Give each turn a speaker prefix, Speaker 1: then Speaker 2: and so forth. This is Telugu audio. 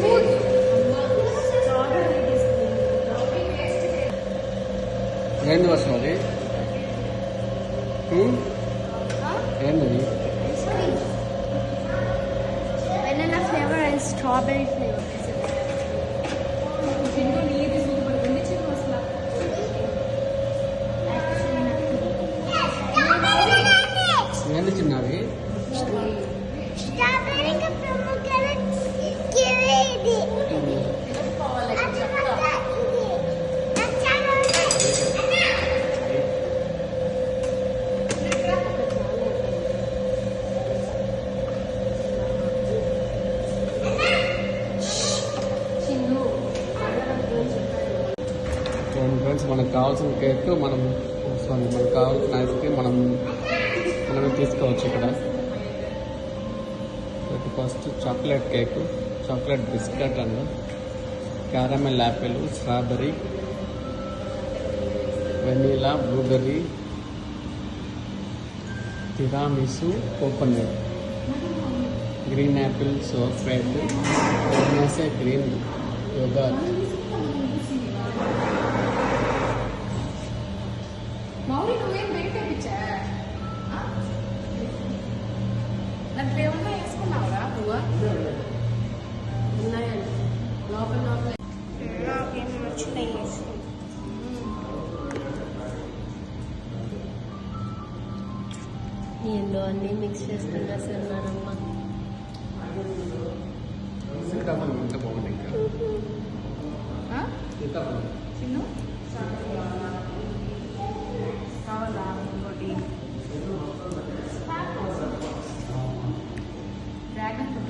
Speaker 1: smooth.
Speaker 2: When was it? Hmm? Huh? When was
Speaker 3: Banana flavor and strawberry flavor. Strawberry.
Speaker 1: Strawberry. Strawberry.
Speaker 2: Strawberry. Strawberry. Strawberry. Strawberry. Strawberry. Strawberry. Strawberry. Strawberry. Strawberry. Strawberry. Strawberry.
Speaker 1: Strawberry. Strawberry.
Speaker 4: Strawberry.
Speaker 2: Friends మనకు కావాల్సిన కేక్ మనం సారీ మనకు కావాల్సిన ఐస్ క్రీమ్ మనం మనమే తీసుకోవచ్చు ఇక్కడ. First chocolate cake chocolate biscuit and. Caramel apple strawberry vanilla blueberry tiramisu coconut green apple సోఫ్రేట్ వెనసే గ్రీన్ యోగా
Speaker 1: నాకు దేవుడితో వేసుకున్నావు కదా
Speaker 3: ఉన్నాయండి. లోపల లోపల.
Speaker 4: వచ్చినాయి
Speaker 3: అన్ని మిక్స్ చేస్తున్నా సార్ నానమ్మ.
Speaker 2: ఇంకా.
Speaker 1: చిన్న Magna